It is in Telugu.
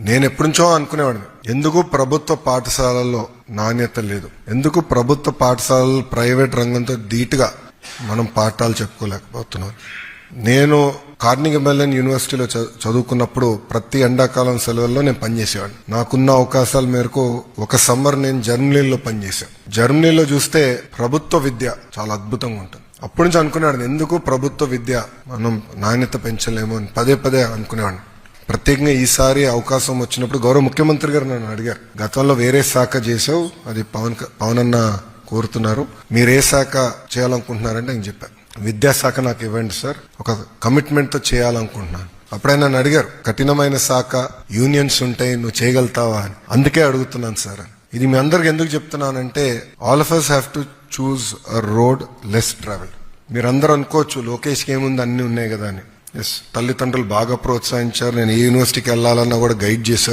నేను ఎప్పుడుంచో అనుకునేవాడిని. ఎందుకు ప్రభుత్వ పాఠశాలల్లో నాణ్యత లేదు? ఎందుకు ప్రభుత్వ పాఠశాలలు ప్రైవేట్ రంగంతో ధీటుగా మనం పాఠాలు చెప్పుకోలేకపోతున్నాం? నేను కార్నిగ మెల్లన్ యూనివర్సిటీలో చదువుకున్నప్పుడు ప్రతి ఎండాకాలం సెలవుల్లో నేను పనిచేసేవాడిని. నాకున్న అవకాశాల మేరకు ఒక సమ్మర్ నేను జర్మనీలో పనిచేశాను. జర్మనీలో చూస్తే ప్రభుత్వ విద్య చాలా అద్భుతంగా ఉంటుంది. అప్పటి నుంచి అనుకునేవాడిని ఎందుకు ప్రభుత్వ విద్య మనం నాణ్యత పెంచలేము అని పదే పదే అనుకునేవాడిని. ప్రత్యేకంగా ఈసారి అవకాశం వచ్చినప్పుడు గౌరవ ముఖ్యమంత్రి గారు నన్ను అడిగారు గతంలో వేరే శాఖ చేసావు అది పవన్ క- పవన్ అన్న కోరుతున్నారు మీరు ఏ శాఖ చేయాలనుకుంటున్నారంటే నేను చెప్పాను విద్యాశాఖ నాకు ఇవ్వండి సార్ ఒక కమిట్మెంట్తో చేయాలనుకుంటున్నాను. అప్పుడే నన్ను అడిగారు కఠినమైన శాఖ యూనియన్స్ ఉంటాయి నువ్వు చేయగలుగుతావా? అని. అందుకే అడుగుతున్నాను సార్ అని. ఇది మీ అందరికి ఎందుకు చెప్తున్నానంటే all of us have to choose a road less travel మీరందరూ అనుకోవచ్చు లోకేష్కి ఏముంది అన్ని ఉన్నాయి కదా అని. ఎస్ తల్లిదండ్రులు బాగా ప్రోత్సహించారు. నేను ఏ యూనివర్సిటీకి వెళ్ళాలన్నా కూడా గైడ్ చేశారు.